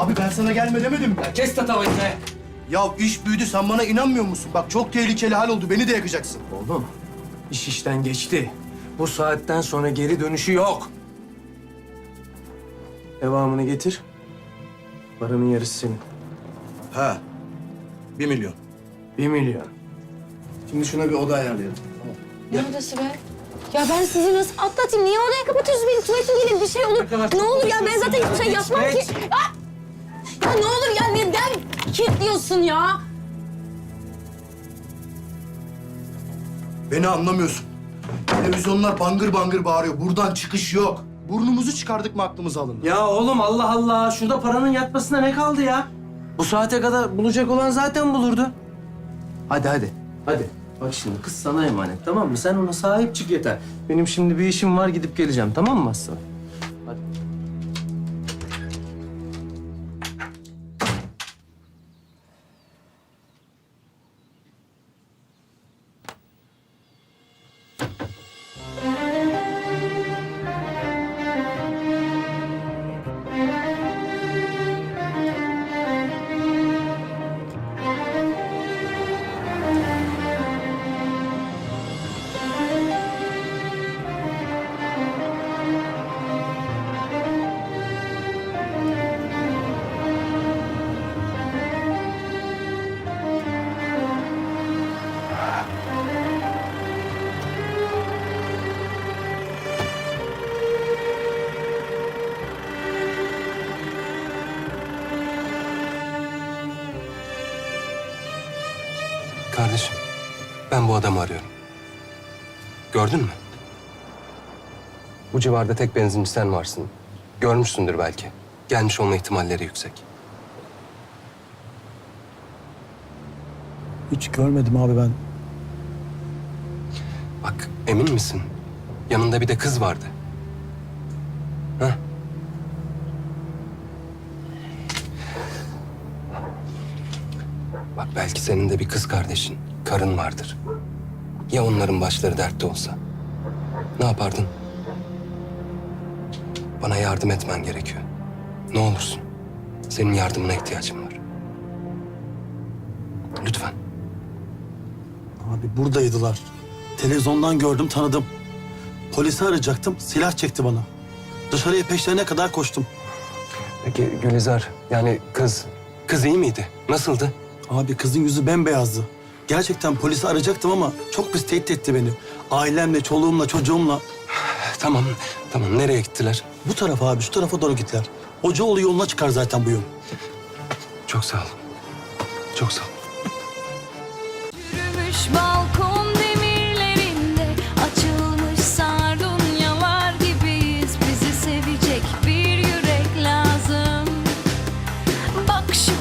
Abi ben sana gelme demedim mi? Kes tatavayı be. Ya iş büyüdü sen bana inanmıyor musun? Bak çok tehlikeli hal oldu beni de yakacaksın. Oğlum, iş işten geçti. Bu saatten sonra geri dönüşü yok. Devamını getir. Paranın yarısı senin. Ha. Bir milyon. Bir milyon. Şimdi şuna bir oda ayarlayalım. Ne odası be? Ya ben sizi nasıl atlatayım? Niye odaya kapatıyorsunuz beni? Tuvalete gelin bir şey olur. Ne olur ya ben zaten hiçbir şey yapmam ki. Ah! Kilitliyorsun ya? Beni anlamıyorsun. Televizyonlar bangır bangır bağırıyor. Buradan çıkış yok. Burnumuzu çıkardık mı aklımız alındı? Ya oğlum Allah Allah. Şurada paranın yatmasına ne kaldı ya? Bu saate kadar bulacak olan zaten bulurdu. Hadi hadi. Hadi. Bak şimdi kız sana emanet tamam mı? Sen ona sahip çık yeter. Benim şimdi bir işim var gidip geleceğim tamam mı Aslı? Kardeşim, ben bu adamı arıyorum. Gördün mü? Bu civarda tek benzinci sen varsın. Görmüşsündür belki. Gelmiş olma ihtimalleri yüksek. Hiç görmedim abi ben. Bak, emin misin? Yanında bir de kız vardı. Belki senin de bir kız kardeşin, karın vardır. Ya onların başları dertte olsa? Ne yapardın? Bana yardım etmen gerekiyor. Ne olursun. Senin yardımına ihtiyacım var. Lütfen. Abi buradaydılar. Televizyondan gördüm tanıdım. Polisi arayacaktım silah çekti bana. Dışarıya peşlerine kadar koştum. Peki Gülizar, yani kız, kız iyi miydi? Nasıldı? Abi kızın yüzü bembeyazdı. Gerçekten polisi arayacaktım ama çok pis tehdit etti beni. Ailemle, çoluğumla, çocuğumla. tamam, tamam. Nereye gittiler? Bu tarafa abi, şu tarafa doğru gittiler. Hocaoğlu yoluna çıkar zaten bu yol. Çok sağ ol. Çok sağ ol. Yürümüş balkon demirlerinde açılmış sardunyalar gibiyiz. Bizi sevecek bir yürek lazım. Bak şu